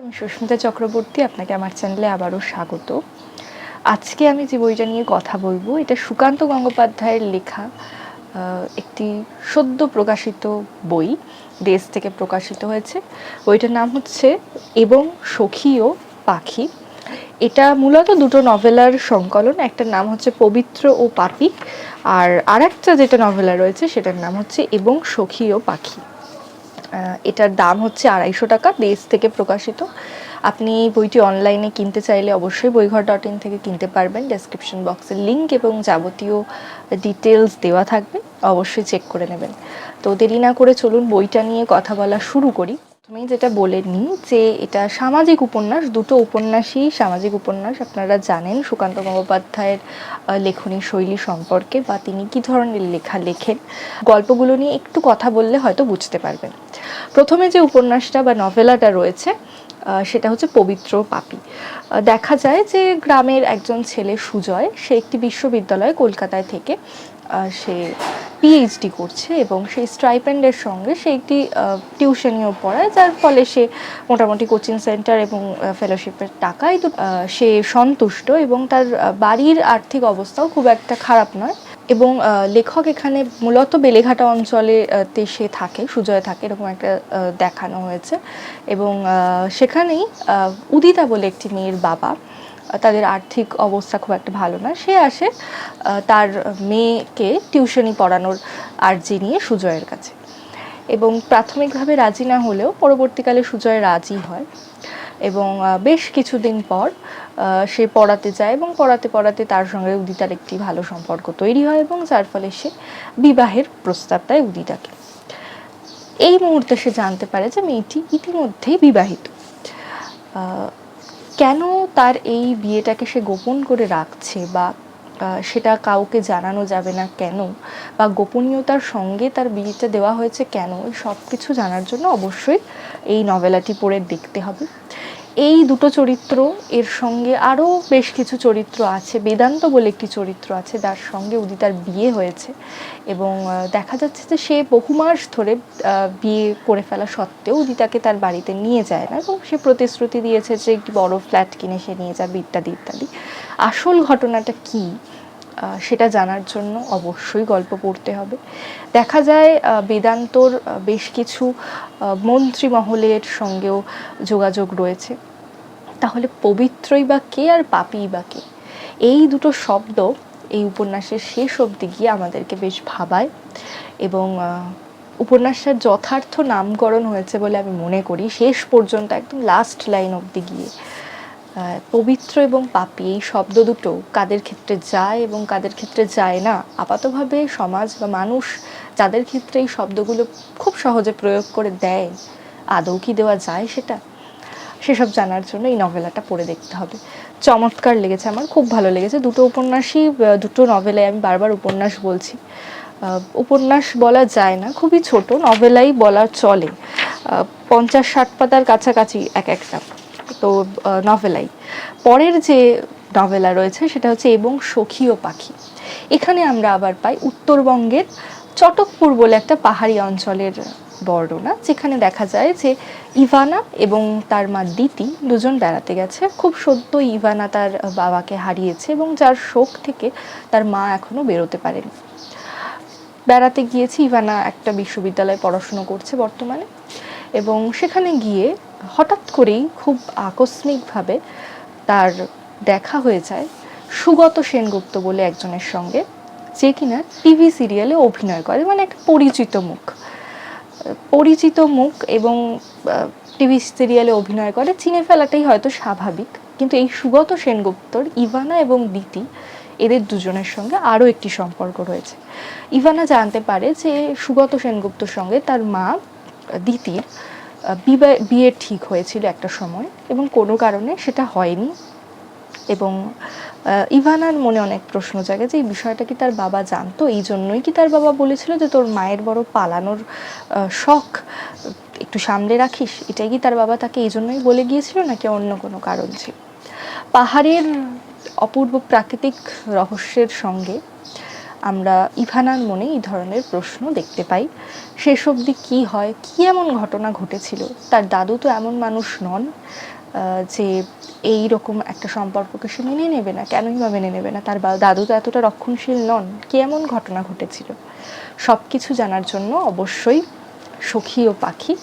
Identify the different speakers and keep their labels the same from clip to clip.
Speaker 1: আমি সুস্মিতা চক্রবর্তী, আপনাকে আমার চ্যানেলে আবারও স্বাগত। আজকে আমি যে বইটা নিয়ে কথা বলব, এটা সুকান্ত গঙ্গোপাধ্যায়ের লেখা একটি সদ্য প্রকাশিত বই, দেশ থেকে প্রকাশিত হয়েছে। বইটার নাম হচ্ছে এবং সখী ও পাখি। এটা মূলত দুটো নভেলার সংকলন, একটার নাম হচ্ছে পবিত্র ও পাপি, আর আরেকটা যেটা নভেলা রয়েছে, সেটার নাম হচ্ছে এবং সখী ও পাখি। এটার দাম হচ্ছে আড়াইশো টাকা দেশ থেকে প্রকাশিত। আপনি বইটি অনলাইনে কিনতে চাইলে অবশ্যই বইঘর ডট ইন থেকে কিনতে পারবেন। ডেসক্রিপশন বক্সের লিঙ্ক এবং যাবতীয় ডিটেলস দেওয়া থাকবে। অবশ্যই চেক করে নেবেন। তো দেরি না করে চলুন বইটা নিয়ে কথা বলা শুরু করি। তুমি যেটা বলে নিই যে এটা সামাজিক উপন্যাস, দুটো উপন্যাসই সামাজিক উপন্যাস। আপনারা জানেন সুকান্ত গঙ্গোপাধ্যায়ের লেখনী শৈলী সম্পর্কে বা তিনি কী ধরনের লেখা লেখেন। গল্পগুলো নিয়ে একটু কথা বললে হয়তো বুঝতে পারবেন। প্রথমে যে উপন্যাসটা বা নভেলাটা রয়েছে সেটা হচ্ছে পবিত্র পাপি। দেখা যায় যে গ্রামের একজন ছেলে সুজয়, সে একটি বিশ্ববিদ্যালয় কলকাতায় থেকে সে পিএইচডি করছে এবং সেই স্ট্রাইপেন্ডের সঙ্গে সে একটি টিউশনিও পড়ায়, যার ফলে সে মোটামুটি কোচিং সেন্টার এবং ফেলোশিপের টাকায় তো সে সন্তুষ্ট এবং তার বাড়ির আর্থিক অবস্থাও খুব একটা খারাপ নয় এবং লেখক এখানে মূলত বেলেঘাটা অঞ্চলে তে সে থাকে, সুজয় থাকে, এরকম একটা দেখানো হয়েছে এবং সেখানেই উদিতা বলে একটি মেয়ের বাবা তাদের আর্থিক অবস্থা খুব একটা ভালো না। সে আসে তার মেয়েকে টিউশনি পড়ানোর আর্জি নিয়ে সুজয়ের কাছে। এবং প্রাথমিকভাবে রাজি না হলেও পরবর্তীকালে সুজয় রাজি হয়। এবং বেশ কিছুদিন পর সে পড়াতে যায় এবং পড়াতে পড়াতে তার সঙ্গে উদিতার একটি ভালো সম্পর্ক তৈরি হয় এবং যার ফলে সে বিবাহের প্রস্তাব দেয় উদিতাকে। এই মুহূর্তে সে জানতে পারে যে মেয়েটি ইতিমধ্যেই বিবাহিত। কেন তার এই বিয়েটাকে সে গোপন করে রাখছে বা সেটা কাউকে জানানো যাবে না কেন? বা গোপনীয়তার সঙ্গে তার বিয়েটা দেওয়া হয়েছে কেন? সব কিছু জানার জন্য অবশ্যই এই নভেলাটি পড়ে দেখতে হবে। এই দুটো চরিত্র এর সঙ্গে আরও বেশ কিছু চরিত্র আছে, বেদান্ত বলে একটি চরিত্র আছে যার সঙ্গে উদিতার বিয়ে হয়েছে এবং দেখা যাচ্ছে যে সে বহু মাস ধরে বিয়ে করে ফেলা সত্ত্বেও উদিতাকে তার বাড়িতে নিয়ে যায় না এবং সে প্রতিশ্রুতি দিয়েছে যে একটি বড় ফ্ল্যাট কিনে সে নিয়ে যাবে, ইত্যাদি ইত্যাদি। আসল ঘটনাটা কী? সেটা জানার জন্য অবশ্যই গল্প পড়তে হবে। দেখা যায় বেদান্তর বেশ কিছু মন্ত্রী মহলের সঙ্গেও যোগাযোগ রয়েছে। তাহলে পবিত্রই বা কে আর পাপিই বা কে? এই দুটো শব্দ এই উপন্যাসের শেষ অবধি গিয়ে আমাদেরকে বেশ ভাবায় এবং উপন্যাসটার যথার্থ নামকরণ হয়েছে বলে আমি মনে করি। শেষ পর্যন্ত, একদম লাস্ট লাইন অবধি গিয়ে পবিত্র এবং পাপি এই শব্দ দুটো কাদের ক্ষেত্রে যায় এবং কাদের ক্ষেত্রে যায় না? আপাতভাবে সমাজ বা মানুষ যাদের ক্ষেত্রে এই শব্দগুলো খুব সহজে প্রয়োগ করে দেয়, আদৌ কি দেওয়া যায় সেটা? সেসব জানার জন্য এই নভেলাটা পড়ে দেখতে হবে। চমৎকার লেগেছে আমার, খুব ভালো লেগেছে। দুটো উপন্যাসই দুটো নভেলায় আমি বারবার উপন্যাস বলছি। উপন্যাস বলা যায় না, খুবই ছোট, নভেলাই বলা চলে। পঞ্চাশ ষাট পাতার কাছাকাছি এক একটা। তো নভেলাই পরের যে নভেলা রয়েছে সেটা হচ্ছে এবং সখী ও পাখি। এখানে আমরা আবার পাই উত্তরবঙ্গের চটকপুর বলে একটা পাহাড়ি অঞ্চলের বর্ণনা, যেখানে দেখা যায় যে ইভানা এবং তার মা দিতি দুজন বেড়াতে গেছে। খুব সদ্য ইভানা তার বাবাকে হারিয়েছে এবং যার শোক থেকে তার মা এখনও বেরোতে পারেনি। বেড়াতে গিয়েছি ইভানা একটা বিশ্ববিদ্যালয়ে পড়াশুনো করছে বর্তমানে এবং সেখানে গিয়ে হঠাৎ করেই খুব আকস্মিকভাবে তার দেখা হয়ে যায় সুগত সেনগুপ্ত বলে একজনের সঙ্গে, যে কিনা টিভি সিরিয়ালে অভিনয় করে মানে একটা পরিচিত মুখ। পরিচিত মুখ এবং টিভি সিরিয়ালে অভিনয় করে, চিনে ফেলাটাই হয়তো স্বাভাবিক। কিন্তু এই সুগত সেনগুপ্তর ইভানা এবং দিতি, এদের দুজনের সঙ্গে আরও একটি সম্পর্ক রয়েছে। ইভানা জানতে পারে যে সুগত সেনগুপ্তর সঙ্গে তার মা, দিতির বিয়ে ঠিক হয়েছিল একটা সময় এবং কোনো কারণে সেটা হয়নি। এবং ইভানার মনে অনেক প্রশ্ন জাগে যে এই বিষয়টা কি তার বাবা জানতো? এই জন্যই কি তার বাবা বলেছিল যে তোর মায়ের বড় পালানোর শখ, একটু সামলে রাখিস? এটাই কি তার বাবা তাকে এই জন্যই বলে গিয়েছিল নাকি অন্য কোনো কারণ ছিল? পাহাড়ের অপূর্ব প্রাকৃতিক রহস্যের সঙ্গে আমরা ইভানার মনে এই ধরনের প্রশ্ন দেখতে পাই। শেষ অবধি কী হয়? কী এমন ঘটনা ঘটেছিল? তার দাদু তো এমন মানুষ নন যে এই রকম একটা সম্পর্ককে সে মেনে নেবে না, কেনই বা মেনে নেবে না। তার দাদু তো এতটা রক্ষণশীল নন, কি এমন ঘটনা ঘটেছিল? সব কিছু জানার জন্য অবশ্যই সখী ও পাখি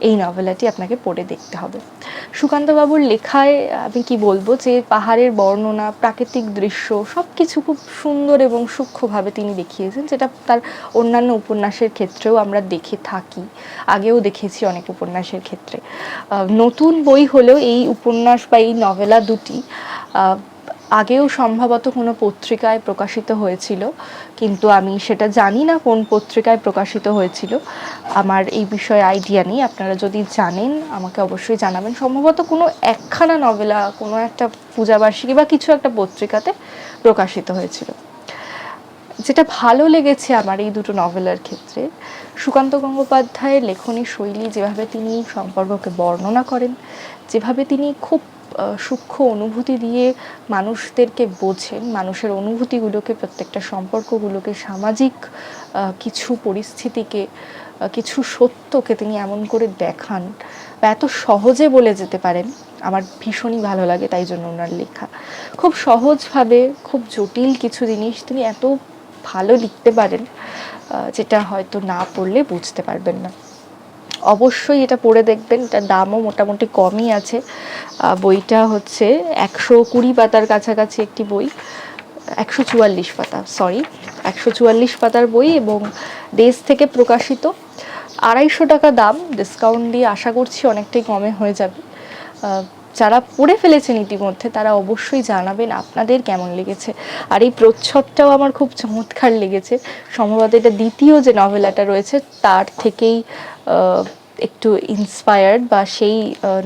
Speaker 1: এই নভেলাটি আপনাকে পড়ে দেখতে হবে। সুকান্তবাবুর লেখায় আমি কি বলব যে, পাহাড়ের বর্ণনা, প্রাকৃতিক দৃশ্য সব কিছু খুব সুন্দর এবং সূক্ষ্মভাবে তিনি দেখিয়েছেন, যেটা তার অন্যান্য উপন্যাসের ক্ষেত্রেও আমরা দেখে থাকি। আগেও দেখেছি অনেক উপন্যাসের ক্ষেত্রে। নতুন বই হলেও এই উপন্যাস বা এই নভেলা দুটি আগেও সম্ভবত কোনো পত্রিকায় প্রকাশিত হয়েছিল, কিন্তু আমি সেটা জানি না কোন পত্রিকায় প্রকাশিত হয়েছিল। আমার এই বিষয়ে আইডিয়া নেই, আপনারা যদি জানেন, আমাকে অবশ্যই জানাবেন। সম্ভবত কোনো একখানা নভেলা কোনো একটা পূজাবার্ষিকী বা কিছু একটা পত্রিকাতে প্রকাশিত হয়েছিল। যেটা ভালো লেগেছে আমার এই দুটো নভেলার ক্ষেত্রে, সুকান্ত গঙ্গোপাধ্যায়ের লেখনী শৈলী যেভাবে তিনি সম্পর্ককে বর্ণনা করেন, যেভাবে তিনি খুব সূক্ষ্ম অনুভূতি দিয়ে মানুষদেরকে বোঝেন, মানুষের অনুভূতিগুলোকে, প্রত্যেকটা সম্পর্কগুলোকে, সামাজিক কিছু পরিস্থিতিকে কিছু সত্যকে তিনি এমন করে দেখান। বা এত সহজে বলে যেতে পারেন। আমার ভীষণই ভালো লাগে তাই জন্য ওনার লেখা। খুব সহজভাবে, খুব জটিল কিছু জিনিস তিনি এত ভালো লিখতে পারেন যেটা হয়তো না পড়লে বুঝতে পারবেন না। অবশ্যই এটা পড়ে দেখবেন, এটার দামও মোটামুটি কমই আছে। বইটা হচ্ছে একশো কুড়ি পাতার কাছাকাছি একটি বই, একশো চুয়াল্লিশ পাতা সরি একশো চুয়াল্লিশ পাতার বই এবং দেশ থেকে প্রকাশিত। আড়াইশো টাকা দাম ডিসকাউন্ট দিয়ে আশা করছি অনেকটাই কমে হয়ে যাবে। যারা পড়ে ফেলেছেন ইতিমধ্যে, তারা অবশ্যই জানাবেন আপনাদের কেমন লেগেছে। আর এই প্রচ্ছদটাও আমার খুব চমৎকার লেগেছে। সম্ভবত এটা দ্বিতীয় যে নভেলাটা রয়েছে, তার থেকেই একটু ইন্সপায়ার্ড বা সেই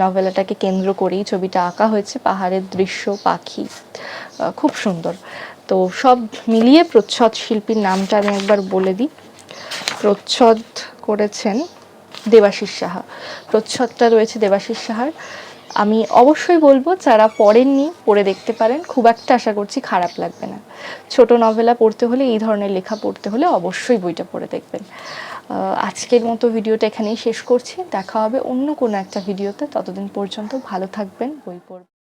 Speaker 1: নভেলাটাকে কেন্দ্র করেই ছবিটা আঁকা হয়েছে, পাহাড়ের দৃশ্য, পাখি খুব সুন্দর। তো সব মিলিয়ে প্রচ্ছদ শিল্পীর নামটা আমি একবার বলে দিই। প্রচ্ছদ করেছেন দেবাশিস সাহা। প্রচ্ছদটা রয়েছে দেবাশিস সাহার। আমি অবশ্যই বলব, যারা পড়েননি, পড়ে দেখতে পারেন। খুব একটা আশা করছি খারাপ লাগবে না। ছোট নভেলা পড়তে হলে, এই ধরনের লেখা পড়তে হলে অবশ্যই বইটা পড়ে দেখবেন। আজকের মতো ভিডিওটা এখানেই শেষ করছি। দেখা হবে অন্য কোনো একটা ভিডিওতে। ততদিন পর্যন্ত ভালো থাকবেন, বই পড়বেন।